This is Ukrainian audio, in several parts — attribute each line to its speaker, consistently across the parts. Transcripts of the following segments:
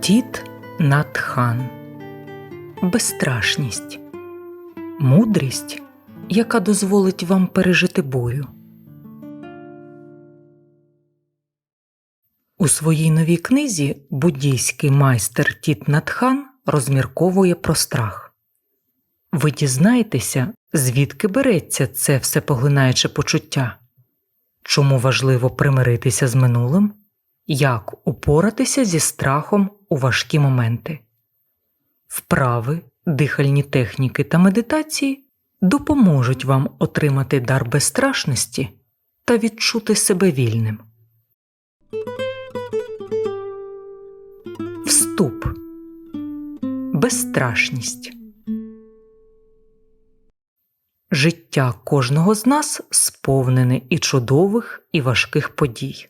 Speaker 1: Тіт Натхан Безстрашність Мудрість, яка дозволить вам пережити бурю. У своїй новій книзі буддійський майстер Тіт Натхан розмірковує про страх. Ви дізнаєтеся, звідки береться це всепоглинаюче почуття, чому важливо примиритися з минулим, як упоратися зі страхом у важкі моменти. Вправи, дихальні техніки та медитації допоможуть вам отримати дар безстрашності та відчути себе вільним. Вступ Безстрашність Життя кожного з нас сповнене і чудових, і важких подій.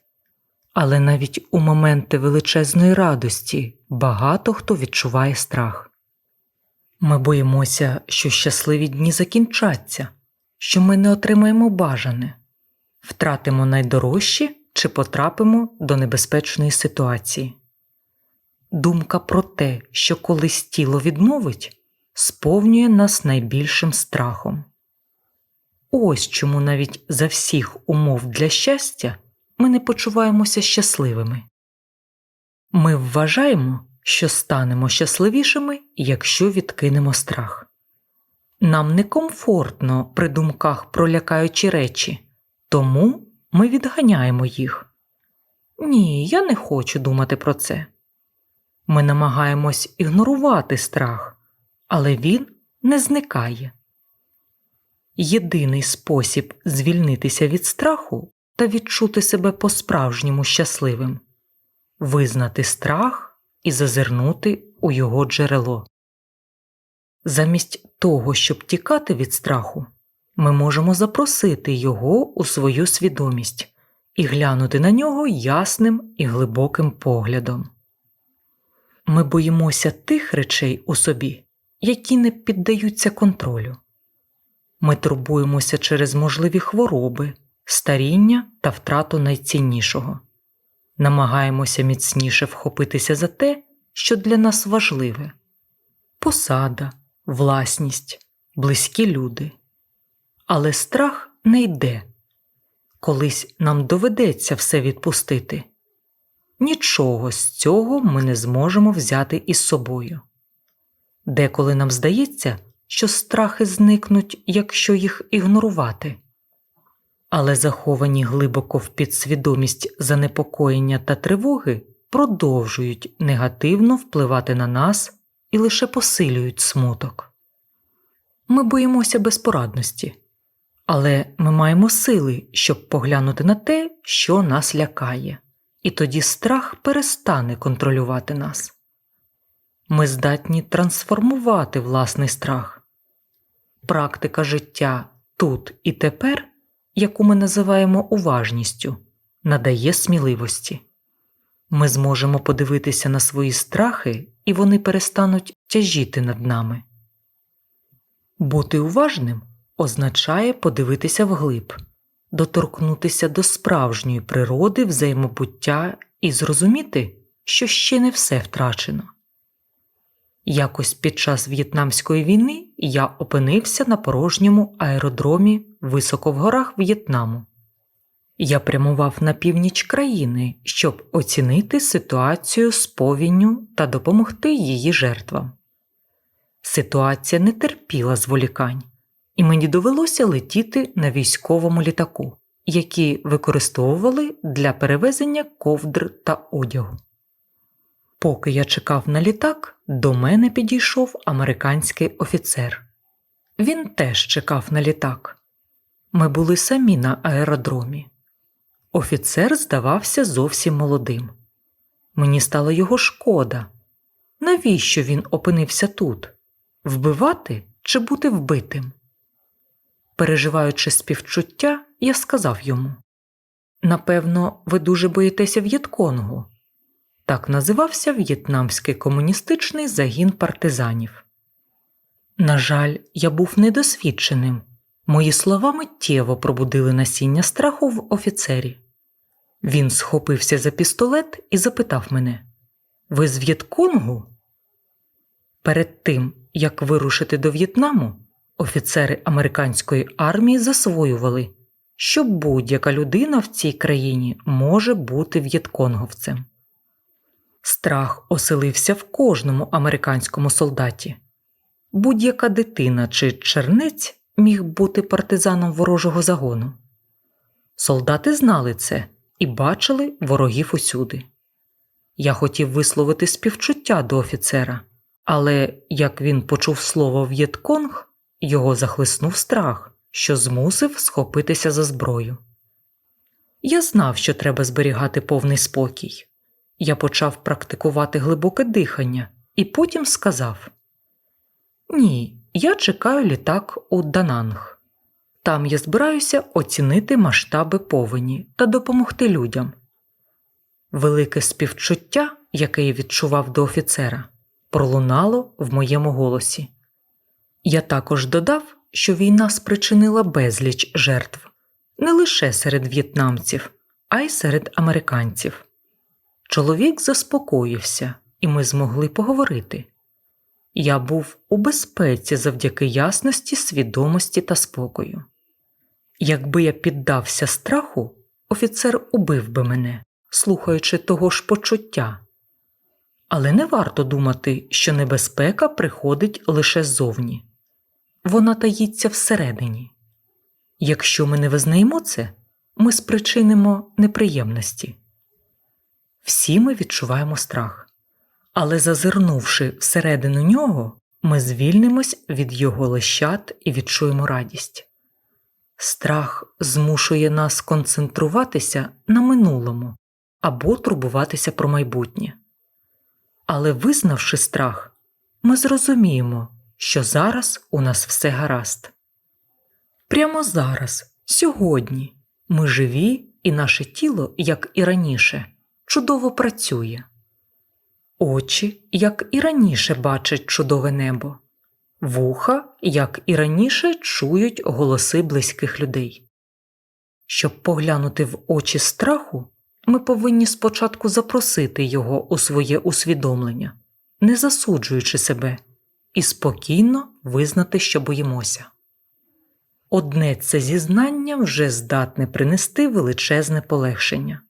Speaker 1: Але навіть у моменти величезної радості багато хто відчуває страх. Ми боїмося, що щасливі дні закінчаться, що ми не отримаємо бажане, втратимо найдорожче чи потрапимо до небезпечної ситуації. Думка про те, що колись тіло відмовить, сповнює нас найбільшим страхом. Ось чому навіть за всіх умов для щастя ми не почуваємося щасливими. Ми вважаємо, що станемо щасливішими, якщо відкинемо страх. Нам некомфортно при думках про лякаючі речі, тому ми відганяємо їх. Ні, я не хочу думати про це. Ми намагаємось ігнорувати страх, але він не зникає. Єдиний спосіб звільнитися від страху та відчути себе по-справжньому щасливим визнати страх і зазирнути у його джерело. Замість того, щоб тікати від страху, ми можемо запросити його у свою свідомість і глянути на нього ясним і глибоким поглядом. Ми боїмося тих речей у собі, які не піддаються контролю. Ми турбуємося через можливі хвороби, старіння та втрату найціннішого, намагаємося міцніше вхопитися за те, що для нас важливе посада, власність, близькі люди. Але страх не йде. Колись нам доведеться все відпустити. Нічого з цього ми не зможемо взяти із собою. Деколи нам здається, що страхи зникнуть, якщо їх ігнорувати, але заховані глибоко в підсвідомість занепокоєння та тривоги продовжують негативно впливати на нас і лише посилюють смуток. Ми боїмося безпорадності, але ми маємо сили, щоб поглянути на те, що нас лякає, і тоді страх перестане контролювати нас. Ми здатні трансформувати власний страх. Практика життя тут і тепер, яку ми називаємо уважністю, надає сміливості. Ми зможемо подивитися на свої страхи, і вони перестануть тяжіти над нами. Бути уважним означає подивитися вглиб, доторкнутися до справжньої природи взаємобуття і зрозуміти, що ще не все втрачено. Якось під час В'єтнамської війни я опинився на порожньому аеродромі високо в горах В'єтнаму. Я прямував на північ країни, щоб оцінити ситуацію з повінню та допомогти її жертвам. Ситуація не терпіла зволікань, і мені довелося летіти на військовому літаку, які використовували для перевезення ковдр та одягу. Поки я чекав на літак, до мене підійшов американський офіцер. Він теж чекав на літак. Ми були самі на аеродромі. Офіцер здавався зовсім молодим. Мені стало його шкода. Навіщо він опинився тут? Вбивати чи бути вбитим? Переживаючи співчуття, я сказав йому Напевно, ви дуже боїтеся В'єтконгу. Так називався В'єтнамський комуністичний загін партизанів. На жаль, я був недосвідченим. Мої слова миттєво пробудили насіння страху в офіцері. Він схопився за пістолет і запитав мене Ви з В'єтконгу? Перед тим, як вирушити до В'єтнаму, офіцери американської армії засвоювали, що будь-яка людина в цій країні може бути в'єтконговцем. Страх оселився в кожному американському солдаті. Будь-яка дитина чи чернець міг бути партизаном ворожого загону. Солдати знали це і бачили ворогів усюди. Я хотів висловити співчуття до офіцера, але як він почув слово В'єтконг, його захлиснув страх, що змусив схопитися за зброю. Я знав, що треба зберігати повний спокій. Я почав практикувати глибоке дихання і потім сказав: Ні, я чекаю літак у Дананг. Там я збираюся оцінити масштаби повені та допомогти людям. Велике співчуття, яке я відчував до офіцера, пролунало в моєму голосі. Я також додав, що війна спричинила безліч жертв не лише серед в'єтнамців, а й серед американців. Чоловік заспокоївся, і ми змогли поговорити. Я був у безпеці завдяки ясності, свідомості та спокою. Якби я піддався страху, офіцер убив би мене, слухаючи того ж почуття. Але не варто думати, що небезпека приходить лише ззовні вона таїться всередині. Якщо ми не визнаємо це, ми спричинимо неприємності. Всі ми відчуваємо страх, але зазирнувши всередину нього, ми звільнимось від його лищат і відчуємо радість. Страх змушує нас концентруватися на минулому або турбуватися про майбутнє. Але визнавши страх, ми зрозуміємо, що зараз у нас все гаразд. Прямо зараз, сьогодні, ми живі, і наше тіло, як і раніше, чудово працює. Очі, як і раніше, бачать чудове небо, вуха, як і раніше, чують голоси близьких людей. Щоб поглянути в очі страху, ми повинні спочатку запросити його у своє усвідомлення, не засуджуючи себе, і спокійно визнати, що боїмося. Одне це зізнання вже здатне принести величезне полегшення.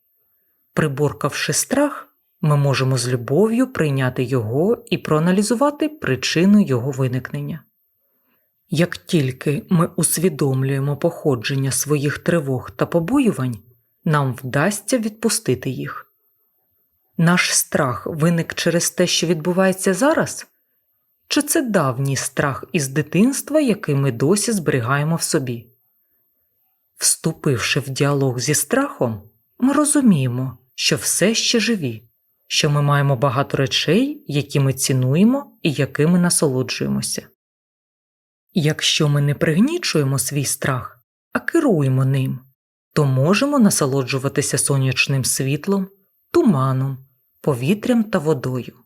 Speaker 1: Приборкавши страх, ми можемо з любов'ю прийняти його і проаналізувати причину його виникнення. Як тільки ми усвідомлюємо походження своїх тривог та побоювань, нам вдасться відпустити їх. Наш страх виник через те, що відбувається зараз, чи це давній страх із дитинства, який ми досі зберігаємо в собі. Вступивши в діалог зі страхом, ми розуміємо, що все ще живі, що ми маємо багато речей, які ми цінуємо і якими насолоджуємося. Якщо ми не пригнічуємо свій страх, а керуємо ним, то можемо насолоджуватися сонячним світлом, туманом, повітрям та водою.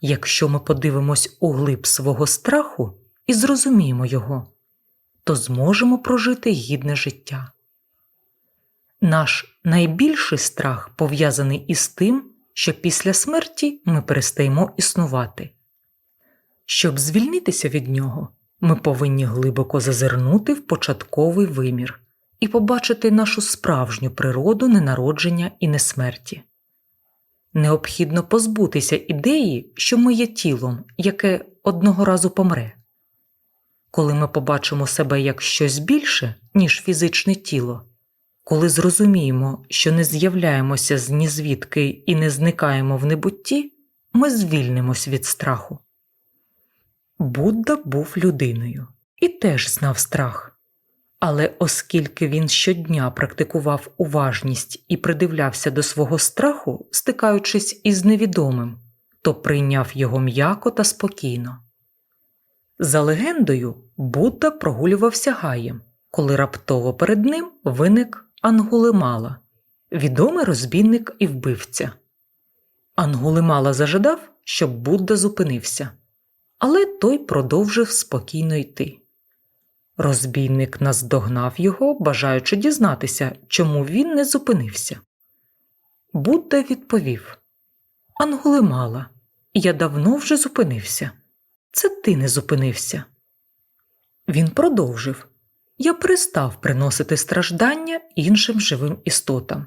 Speaker 1: Якщо ми подивимось у глиб свого страху і зрозуміємо його, то зможемо прожити гідне життя. Наш найбільший страх пов'язаний із тим, що після смерті ми перестаємо існувати. Щоб звільнитися від нього, ми повинні глибоко зазирнути в початковий вимір і побачити нашу справжню природу ненародження і несмерті. Необхідно позбутися ідеї, що ми є тілом, яке одного разу помре. Коли ми побачимо себе як щось більше, ніж фізичне тіло, коли зрозуміємо, що не з'являємося з нізвідки і не зникаємо в небутті, ми звільнимось від страху. Будда був людиною і теж знав страх. Але оскільки він щодня практикував уважність і придивлявся до свого страху, стикаючись із невідомим, то прийняв його м'яко та спокійно. За легендою, Будда прогулювався гаєм, коли раптово перед ним виник Ангулимала, відомий розбійник і вбивця. Ангулимала зажадав, щоб Будда зупинився, але той продовжив спокійно йти. Розбійник наздогнав його, бажаючи дізнатися, чому він не зупинився. Будда відповів Ангулимала, я давно вже зупинився. Це ти не зупинився. Він продовжив Я перестав приносити страждання іншим живим істотам.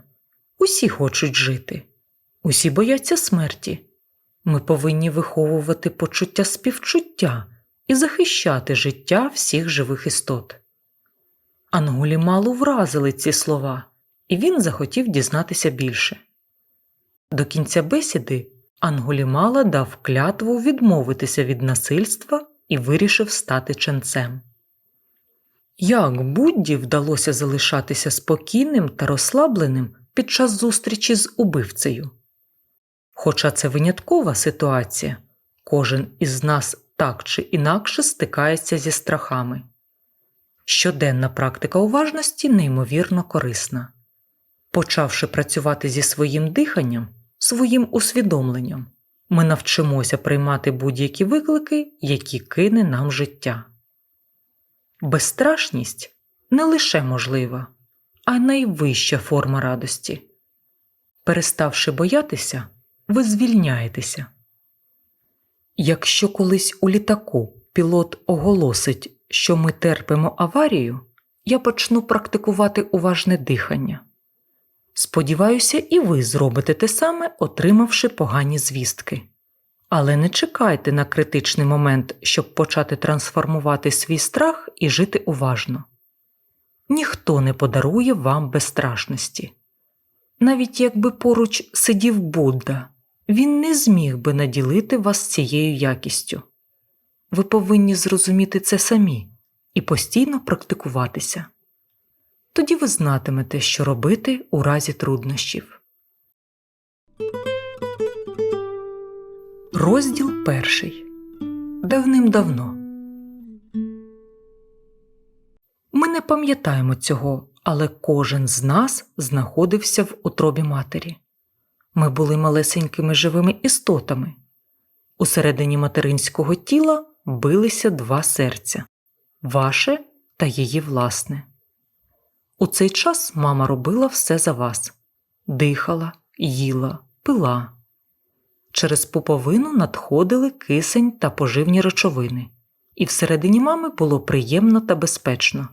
Speaker 1: Усі хочуть жити, усі бояться смерті. Ми повинні виховувати почуття співчуття і захищати життя всіх живих істот. Ангулі мало вразили ці слова, і він захотів дізнатися більше. До кінця бесіди Ангулімала дав клятву відмовитися від насильства і вирішив стати ченцем. Як Будді вдалося залишатися спокійним та розслабленим під час зустрічі з убивцею? Хоча це виняткова ситуація, кожен із нас так чи інакше стикається зі страхами. Щоденна практика уважності неймовірно корисна. Почавши працювати зі своїм диханням, своїм усвідомленням, ми навчимося приймати будь-які виклики, які кине нам життя. Безстрашність не лише можлива, а й найвища форма радості. Переставши боятися, ви звільняєтеся. Якщо колись у літаку пілот оголосить, що ми терпимо аварію, я почну практикувати уважне дихання. Сподіваюся, і ви зробите те саме, отримавши погані звістки. Але не чекайте на критичний момент, щоб почати трансформувати свій страх і жити уважно. Ніхто не подарує вам безстрашності. Навіть якби поруч сидів Будда, він не зміг би наділити вас цією якістю. Ви повинні зрозуміти це самі і постійно практикуватися. Тоді ви знатимете, що робити у разі труднощів. Розділ перший. Давним-давно. Ми не пам'ятаємо цього, але кожен з нас знаходився в утробі матері. Ми були малесенькими живими істотами. Усередині материнського тіла билися два серця ваше та її власне. У цей час мама робила все за вас дихала, їла, пила. Через пуповину надходили кисень та поживні речовини, і всередині мами було приємно та безпечно,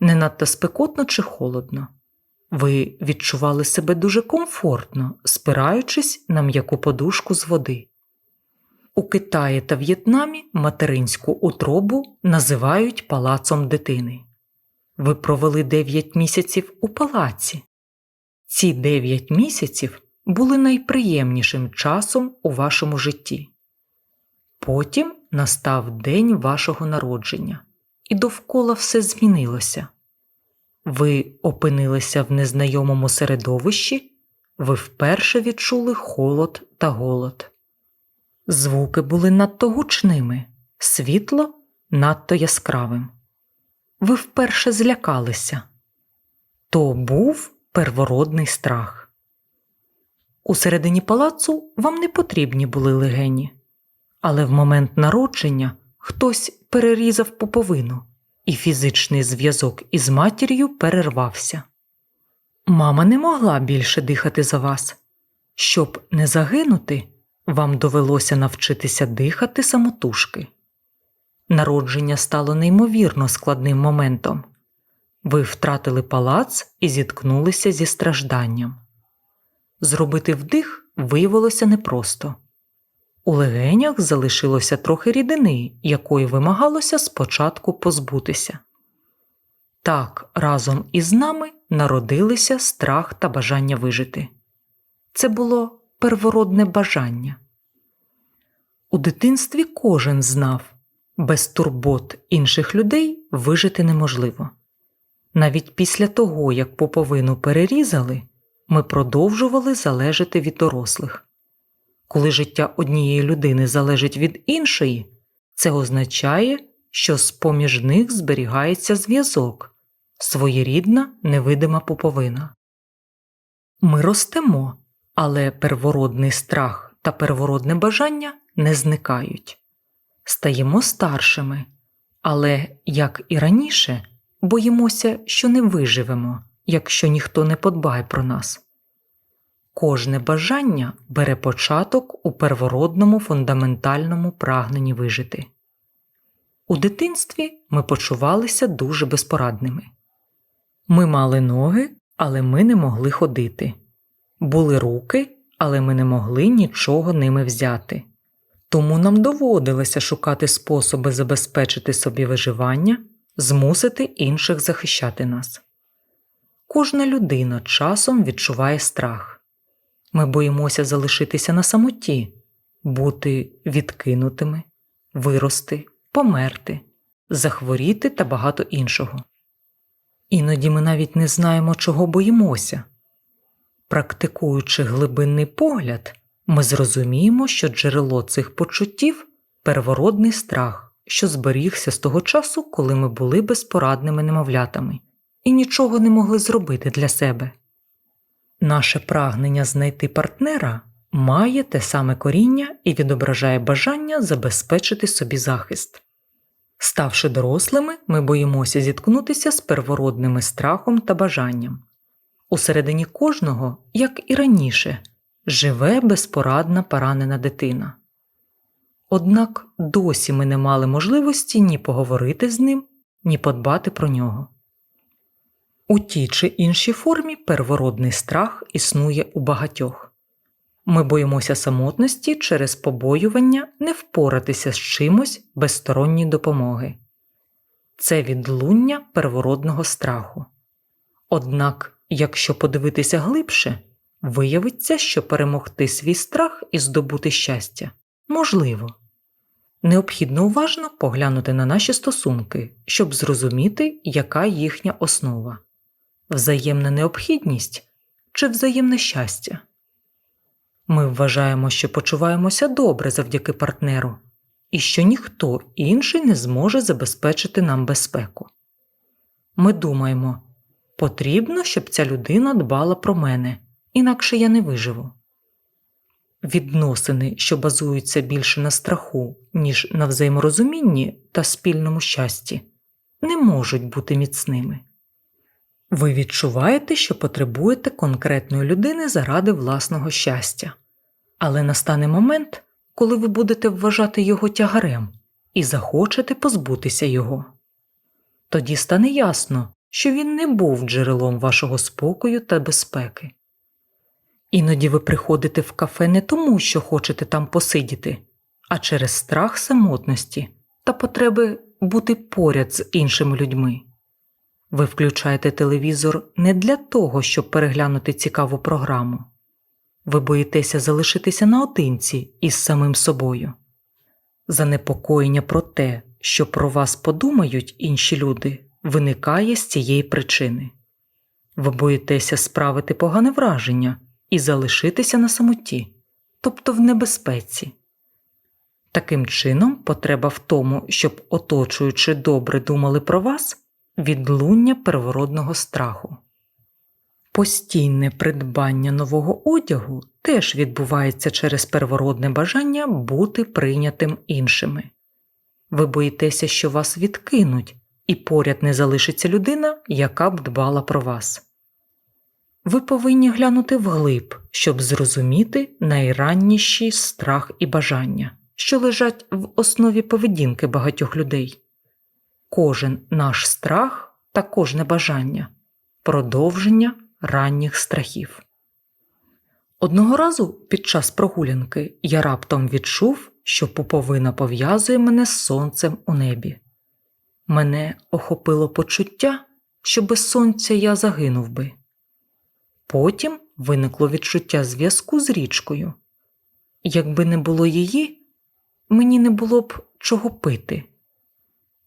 Speaker 1: не надто спекотно чи холодно. Ви відчували себе дуже комфортно, спираючись на м'яку подушку з води. У Китаї та В'єтнамі материнську утробу називають палацом дитини. Ви провели 9 місяців у палаці. Ці 9 місяців були найприємнішим часом у вашому житті. Потім настав день вашого народження, і довкола все змінилося. Ви опинилися в незнайомому середовищі, ви вперше відчули холод та голод. Звуки були надто гучними, світло надто яскравим. Ви вперше злякалися. То був первородний страх. У середині палацу вам не потрібні були легені, але в момент народження хтось перерізав пуповину, і фізичний зв'язок із матір'ю перервався. Мама не могла більше дихати за вас. Щоб не загинути, вам довелося навчитися дихати самотужки. Народження стало неймовірно складним моментом. Ви втратили палац і зіткнулися зі стражданням. Зробити вдих виявилося непросто. У легенях залишилося трохи рідини, якої вимагалося спочатку позбутися. Так разом із нами народилися страх та бажання вижити. Це було первородне бажання. У дитинстві кожен знав без турбот інших людей вижити неможливо. Навіть після того, як поповину перерізали, ми продовжували залежати від дорослих. Коли життя однієї людини залежить від іншої, це означає, що з поміж них зберігається зв'язок, своєрідна невидима пуповина. Ми ростемо, але первородний страх та первородне бажання не зникають. Стаємо старшими, але, як і раніше, боїмося, що не виживемо, якщо ніхто не подбає про нас. Кожне бажання бере початок у первородному фундаментальному прагненні вижити. У дитинстві ми почувалися дуже безпорадними. Ми мали ноги, але ми не могли ходити, були руки, але ми не могли нічого ними взяти. Тому нам доводилося шукати способи забезпечити собі виживання, змусити інших захищати нас. Кожна людина часом відчуває страх. Ми боїмося залишитися на самоті, бути відкинутими, вирости, померти, захворіти та багато іншого. Іноді ми навіть не знаємо, чого боїмося. Практикуючи глибинний погляд, ми зрозуміємо, що джерело цих почуттів первородний страх, що зберігся з того часу, коли ми були безпорадними немовлятами і нічого не могли зробити для себе. Наше прагнення знайти партнера має те саме коріння і відображає бажання забезпечити собі захист. Ставши дорослими, ми боїмося зіткнутися з первородними страхом та бажанням. Усередині кожного, як і раніше, живе безпорадна поранена дитина. Однак досі ми не мали можливості ні поговорити з ним, ні подбати про нього. У тій чи іншій формі первородний страх існує у багатьох. Ми боїмося самотності через побоювання не впоратися з чимось без сторонньої допомоги. Це відлуння первородного страху. Однак, якщо подивитися глибше, виявиться, що перемогти свій страх і здобути щастя можливо. Необхідно уважно поглянути на наші стосунки, щоб зрозуміти, яка їхня основа взаємна необхідність чи взаємне щастя. Ми вважаємо, що почуваємося добре завдяки партнеру, і що ніхто інший не зможе забезпечити нам безпеку. Ми думаємо потрібно, щоб ця людина дбала про мене, інакше я не виживу. Відносини, що базуються більше на страху, ніж на взаєморозумінні та спільному щасті, не можуть бути міцними. Ви відчуваєте, що потребуєте конкретної людини заради власного щастя, але настане момент, коли ви будете вважати його тягарем і захочете позбутися його. Тоді стане ясно, що він не був джерелом вашого спокою та безпеки. Іноді ви приходите в кафе не тому, що хочете там посидіти, а через страх самотності та потреби бути поряд з іншими людьми. Ви включаєте телевізор не для того, щоб переглянути цікаву програму. Ви боїтеся залишитися наодинці із самим собою. Занепокоєння про те, що про вас подумають інші люди, виникає з цієї причини. Ви боїтеся справити погане враження і залишитися на самоті, тобто в небезпеці. Таким чином, потреба в тому, щоб оточуючи добре думали про вас відлуння первородного страху. Постійне придбання нового одягу теж відбувається через первородне бажання бути прийнятим іншими. Ви боїтеся, що вас відкинуть, і поряд не залишиться людина, яка б дбала про вас. Ви повинні глянути вглиб, щоб зрозуміти найранніші страх і бажання, що лежать в основі поведінки багатьох людей кожен наш страх та кожне бажання, продовження ранніх страхів. Одного разу під час прогулянки я раптом відчув, що пуповина пов'язує мене з сонцем у небі. Мене охопило почуття, що без сонця я загинув би. Потім виникло відчуття зв'язку з річкою. Якби не було її, мені не було б чого пити.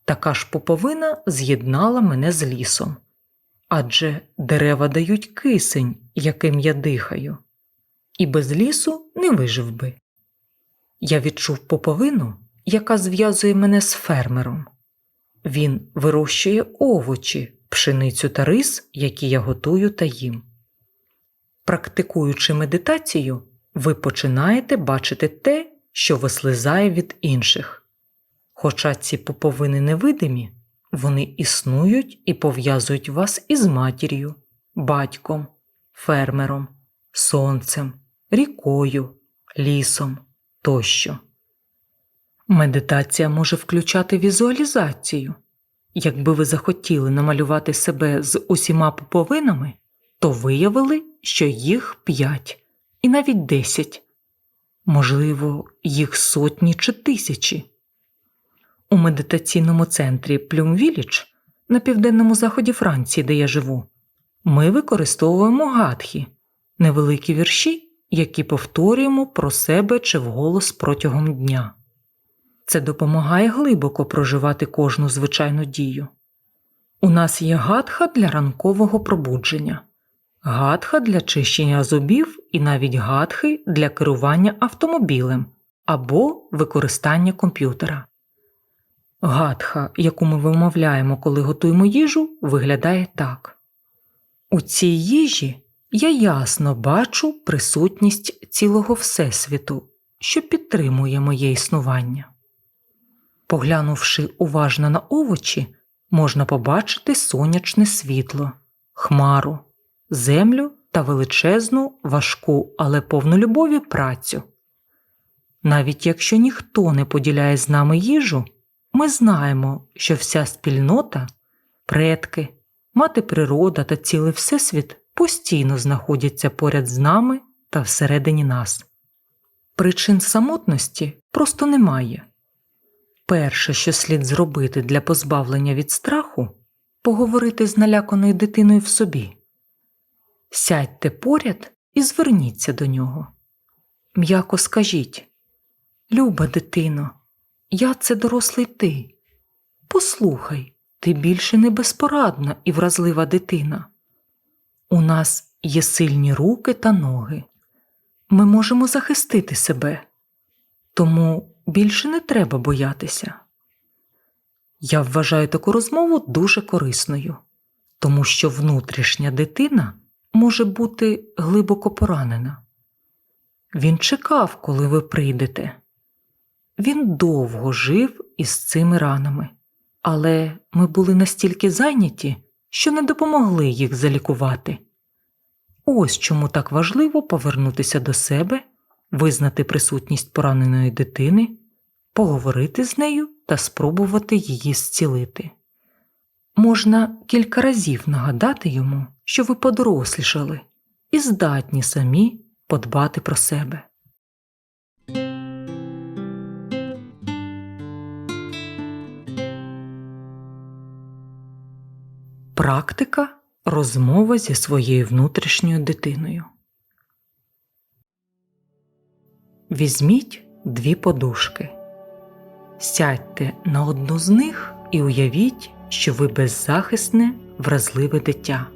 Speaker 1: Така ж поповина з'єднала мене з лісом. Адже дерева дають кисень, яким я дихаю, і без лісу не вижив би. Я відчув поповину, яка зв'язує мене з фермером. Він вирощує овочі, пшеницю та рис, які я готую та їм. Практикуючи медитацію, ви починаєте бачити те, що вислизає від інших. Хоча ці поповини невидимі, вони існують і пов'язують вас із матір'ю, батьком, фермером, сонцем, рікою, лісом тощо. Медитація може включати візуалізацію. Якби ви захотіли намалювати себе з усіма пуповинами, то виявили, що їх п'ять і навіть десять, можливо, їх сотні чи тисячі. У медитаційному центрі Плюмвіліч на південному заході Франції, де я живу, ми використовуємо гадхі невеликі вірші, які повторюємо про себе чи вголос протягом дня. Це допомагає глибоко проживати кожну звичайну дію. У нас є гадха для ранкового пробудження, гадха для чищення зубів і навіть гадхи для керування автомобілем або використання комп'ютера. Гадха, яку ми вимовляємо, коли готуємо їжу, виглядає так. У цій їжі я ясно бачу присутність цілого Всесвіту, що підтримує моє існування. Поглянувши уважно на овочі, можна побачити сонячне світло, хмару, землю та величезну, важку, але повну любові працю. Навіть якщо ніхто не поділяє з нами їжу, ми знаємо, що вся спільнота, предки, мати природа та цілий Всесвіт постійно знаходяться поряд з нами та всередині нас. Причин самотності просто немає. Перше, що слід зробити для позбавлення від страху, поговорити з наляканою дитиною в собі. Сядьте поряд і зверніться до нього. М'яко скажіть Люба дитино, я це дорослий ти. Послухай, ти більше не безпорадна і вразлива дитина. У нас є сильні руки та ноги. Ми можемо захистити себе, тому більше не треба боятися. Я вважаю таку розмову дуже корисною, тому що внутрішня дитина може бути глибоко поранена. Він чекав, коли ви прийдете. Він довго жив із цими ранами, але ми були настільки зайняті, що не допомогли їх залікувати. Ось чому так важливо повернутися до себе, визнати присутність пораненої дитини, поговорити з нею та спробувати її зцілити. Можна кілька разів нагадати йому, що ви подорослішали і здатні самі подбати про себе. Практика розмова зі своєю внутрішньою дитиною. Візьміть дві подушки. Сядьте на одну з них і уявіть, що ви беззахисне, вразливе дитя.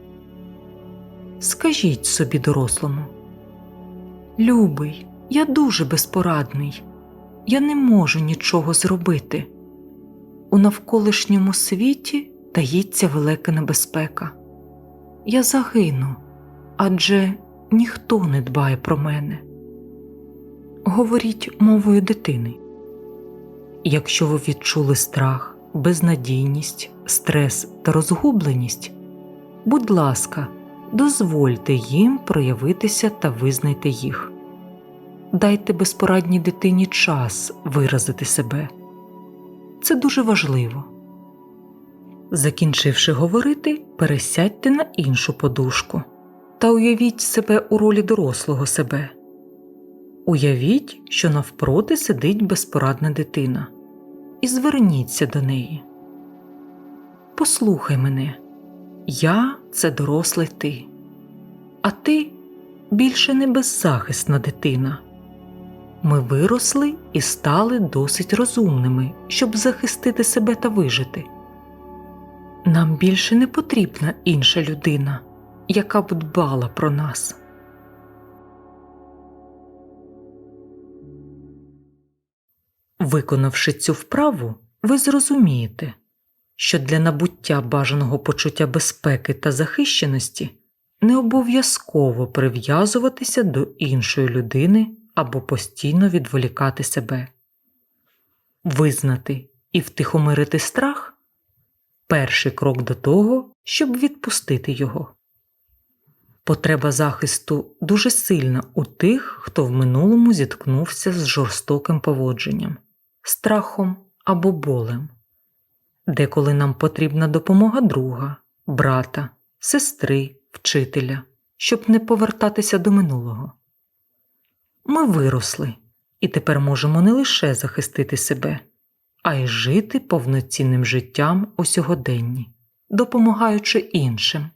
Speaker 1: Скажіть собі дорослому, Любий, я дуже безпорадний, я не можу нічого зробити. У навколишньому світі таїться велика небезпека. Я загину, адже ніхто не дбає про мене. Говоріть мовою дитини. Якщо ви відчули страх, безнадійність, стрес та розгубленість, будь ласка, дозвольте їм проявитися та визнайте їх. Дайте безпорадній дитині час виразити себе. Це дуже важливо. Закінчивши говорити, пересядьте на іншу подушку та уявіть себе у ролі дорослого себе. Уявіть, що навпроти сидить безпорадна дитина, і зверніться до неї. Послухай мене, я це дорослий ти, а ти більше не беззахисна дитина. Ми виросли і стали досить розумними, щоб захистити себе та вижити. Нам більше не потрібна інша людина, яка б дбала про нас. Виконавши цю вправу, ви зрозумієте, що для набуття бажаного почуття безпеки та захищеності не обов'язково прив'язуватися до іншої людини або постійно відволікати себе. Визнати і втихомирити страх перший крок до того, щоб відпустити його. Потреба захисту дуже сильна у тих, хто в минулому зіткнувся з жорстоким поводженням, страхом або болем. Деколи нам потрібна допомога друга, брата, сестри, вчителя, щоб не повертатися до минулого. Ми виросли і тепер можемо не лише захистити себе, а й жити повноцінним життям у сьогоденні, допомагаючи іншим.